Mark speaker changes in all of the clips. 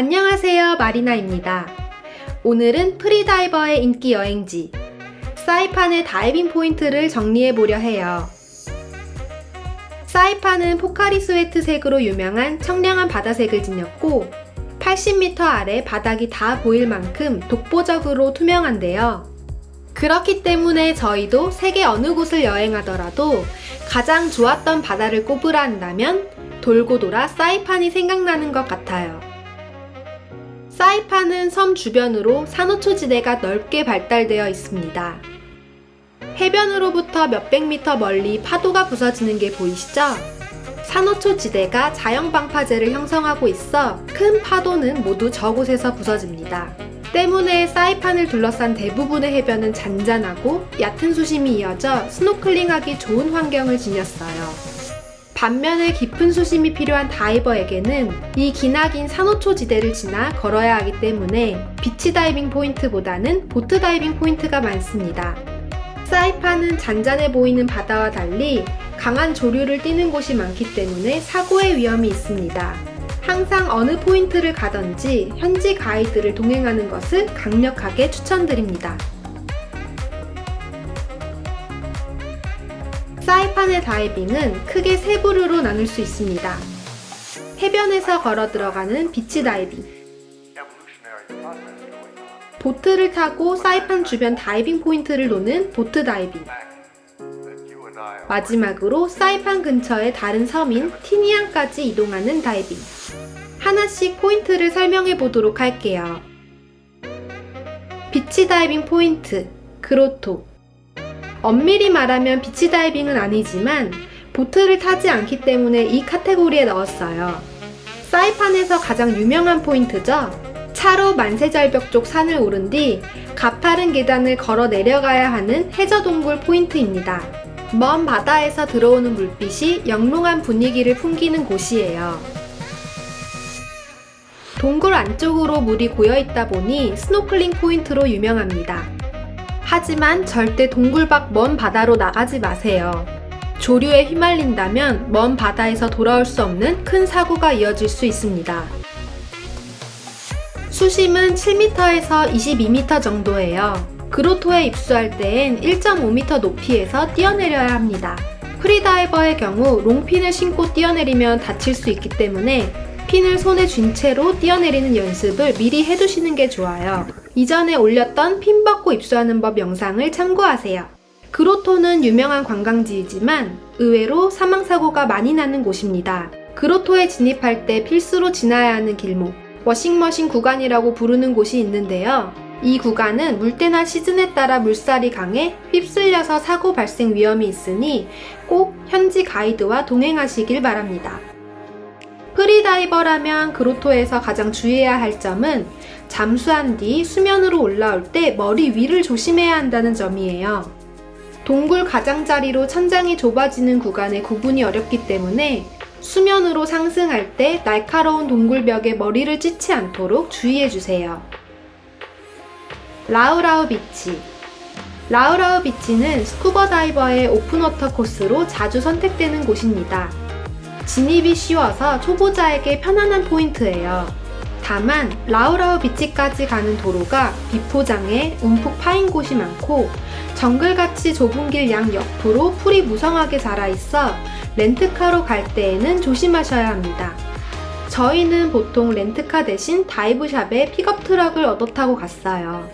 Speaker 1: 안녕하세요. 마리나입니다. 오늘은 프리다이버의 인기 여행지, 사이판의 다이빙 포인트를 정리해 보려 해요. 사이판은 포카리 스웨트 색으로 유명한 청량한 바다색을 지녔고, 80m 아래 바닥이 다 보일 만큼 독보적으로 투명한데요. 그렇기 때문에 저희도 세계 어느 곳을 여행하더라도 가장 좋았던 바다를 꼽으라 한다면 돌고 돌아 사이판이 생각나는 것 같아요. 사이판은 섬 주변으로 산호초지대가 넓게 발달되어 있습니다. 해변으로부터 몇백 미터 멀리 파도가 부서지는 게 보이시죠? 산호초 지대가 자연 방파제를 형성하고 있어 큰 파도는 모두 저곳에서 부서집니다. 때문에 사이판을 둘러싼 대부분의 해변은 잔잔하고 얕은 수심이 이어져 스노클링하기 좋은 환경을 지녔어요. 반면에 깊은 수심이 필요한 다이버에게는 이 기나긴 산호초 지대를 지나 걸어야 하기 때문에 비치 다이빙 포인트보다는 보트 다이빙 포인트가 많습니다. 사이판은 잔잔해 보이는 바다와 달리 강한 조류를 띠는 곳이 많기 때문에 사고의 위험이 있습니다. 항상 어느 포인트를 가든지 현지 가이드를 동행하는 것을 강력하게 추천드립니다. 사이판의 다이빙은 크게 세 부류로 나눌 수 있습니다. 해변에서 걸어 들어가는 비치 다이빙. 보트를 타고 사이판 주변 다이빙 포인트를 노는 보트 다이빙, 마지막으로 사이판 근처의 다른 섬인 티니안까지 이동하는 다이빙. 하나씩 포인트를 설명해 보도록 할게요. 비치 다이빙 포인트, 그로토. 엄밀히 말하면 비치 다이빙은 아니지만 보트를 타지 않기 때문에 이 카테고리에 넣었어요. 사이판에서 가장 유명한 포인트죠. 차로 만세절벽 쪽 산을 오른 뒤 가파른 계단을 걸어 내려가야 하는 해저동굴 포인트입니다. 먼 바다에서 들어오는 물빛이 영롱한 분위기를 풍기는 곳이에요. 동굴 안쪽으로 물이 고여 있다 보니 스노클링 포인트로 유명합니다. 하지만 절대 동굴 밖 먼 바다로 나가지 마세요. 조류에 휘말린다면 먼 바다에서 돌아올 수 없는 큰 사고가 이어질 수 있습니다. 수심은 7m에서 22m 정도예요. 그로토에 입수할 때엔 1.5m 높이에서 뛰어내려야 합니다. 프리다이버의 경우 롱핀을 신고 뛰어내리면 다칠 수 있기 때문에 핀을 손에 쥔 채로 뛰어내리는 연습을 미리 해두시는 게 좋아요. 이전에 올렸던 핀 받고 입수하는 법 영상을 참고하세요. 그로토는 유명한 관광지이지만 의외로 사망사고가 많이 나는 곳입니다. 그로토에 진입할 때 필수로 지나야 하는 길목, 워싱머신 구간이라고 부르는 곳이 있는데요. 이 구간은 물때나 시즌에 따라 물살이 강해 휩쓸려서 사고 발생 위험이 있으니 꼭 현지 가이드와 동행하시길 바랍니다. 프리다이버라면 그로토에서 가장 주의해야 할 점은 잠수한 뒤 수면으로 올라올 때 머리 위를 조심해야 한다는 점이에요. 동굴 가장자리로 천장이 좁아지는 구간의 구분이 어렵기 때문에 수면으로 상승할 때 날카로운 동굴벽에 머리를 찢지 않도록 주의해 주세요. 라우라우 비치 라우라우 비치는 스쿠버 다이버의 오픈워터 코스로 자주 선택되는 곳입니다. 진입이 쉬워서 초보자에게 편안한 포인트예요. 다만 라우라우 비치까지 가는 도로가 비포장에 움푹 파인 곳이 많고 정글같이 좁은 길 양 옆으로 풀이 무성하게 자라 있어 렌트카로 갈 때에는 조심하셔야 합니다. 저희는 보통 렌트카 대신 다이브샵에 픽업 트럭을 얻어 타고 갔어요.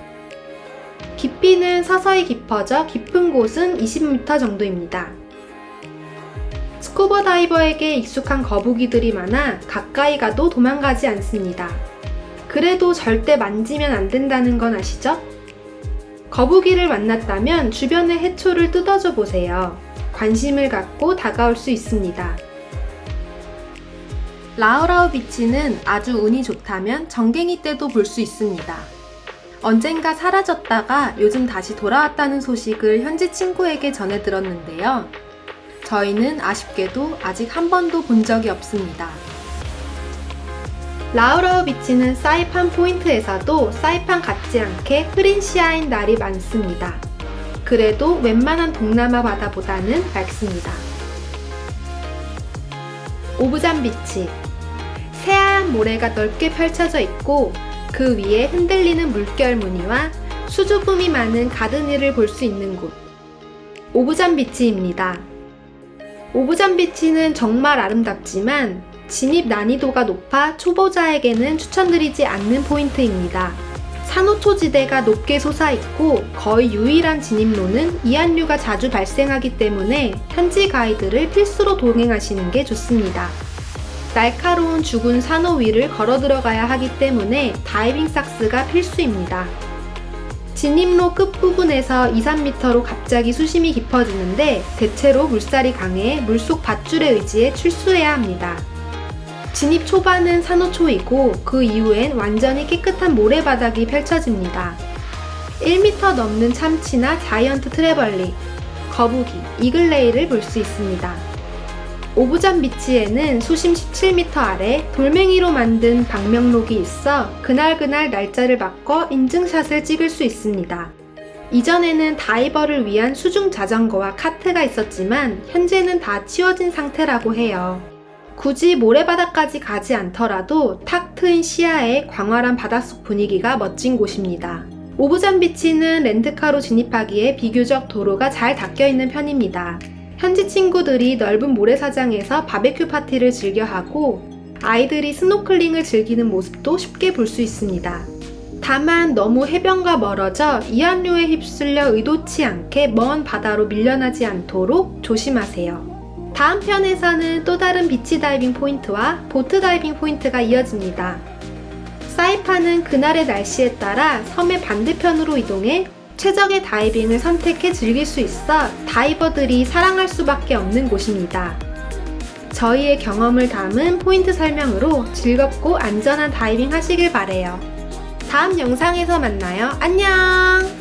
Speaker 1: 깊이는 서서히 깊어져 깊은 곳은 20m 정도입니다. 스쿠버 다이버에게 익숙한 거북이들이 많아 가까이 가도 도망가지 않습니다. 그래도 절대 만지면 안 된다는 건 아시죠? 거북이를 만났다면 주변의 해초를 뜯어줘 보세요. 관심을 갖고 다가올 수 있습니다. 라우라우 비치는 아주 운이 좋다면 정갱이 때도 볼 수 있습니다. 언젠가 사라졌다가 요즘 다시 돌아왔다는 소식을 현지 친구에게 전해 들었는데요. 저희는 아쉽게도 아직 한 번도 본 적이 없습니다. 라우라우 비치는 사이판 포인트에서도 사이판 같지 않게 흐린 시야인 날이 많습니다. 그래도 웬만한 동남아 바다보다는 맑습니다. 오브잔 비치 새하얀 모래가 넓게 펼쳐져 있고 그 위에 흔들리는 물결 무늬와 수줍음이 많은 가드니를 볼 수 있는 곳. 오브잠 비치입니다. 오브잠 비치는 정말 아름답지만 진입 난이도가 높아 초보자에게는 추천드리지 않는 포인트입니다. 산호초지대가 높게 솟아있고 거의 유일한 진입로는 이한류가 자주 발생하기 때문에 현지 가이드를 필수로 동행하시는 게 좋습니다. 날카로운 죽은 산호 위를 걸어 들어가야 하기 때문에 다이빙 삭스가 필수입니다. 진입로 끝부분에서 2, 3m로 갑자기 수심이 깊어지는데 대체로 물살이 강해 물속 밧줄에 의지해 출수해야 합니다. 진입 초반은 산호초이고 그 이후엔 완전히 깨끗한 모래바닥이 펼쳐집니다. 1m 넘는 참치나 자이언트 트레벌리, 거북이, 이글레이를 볼 수 있습니다. 오브잠 비치에는 수심 17m 아래 돌멩이로 만든 방명록이 있어 그날그날 날짜를 바꿔 인증샷을 찍을 수 있습니다. 이전에는 다이버를 위한 수중 자전거와 카트가 있었지만 현재는 다 치워진 상태라고 해요. 굳이 모래바닥까지 가지 않더라도 탁 트인 시야에 광활한 바닷속 분위기가 멋진 곳입니다. 오브잠 비치는 렌트카로 진입하기에 비교적 도로가 잘 닦여 있는 편입니다. 현지 친구들이 넓은 모래사장에서 바베큐 파티를 즐겨 하고 아이들이 스노클링을 즐기는 모습도 쉽게 볼 수 있습니다. 다만 너무 해변과 멀어져 이한류에 휩쓸려 의도치 않게 먼 바다로 밀려나지 않도록 조심하세요. 다음 편에서는 또 다른 비치 다이빙 포인트와 보트 다이빙 포인트가 이어집니다. 사이판은 그날의 날씨에 따라 섬의 반대편으로 이동해 최적의 다이빙을 선택해 즐길 수 있어 다이버들이 사랑할 수밖에 없는 곳입니다. 저희의 경험을 담은 포인트 설명으로 즐겁고 안전한 다이빙 하시길 바래요. 다음 영상에서 만나요. 안녕!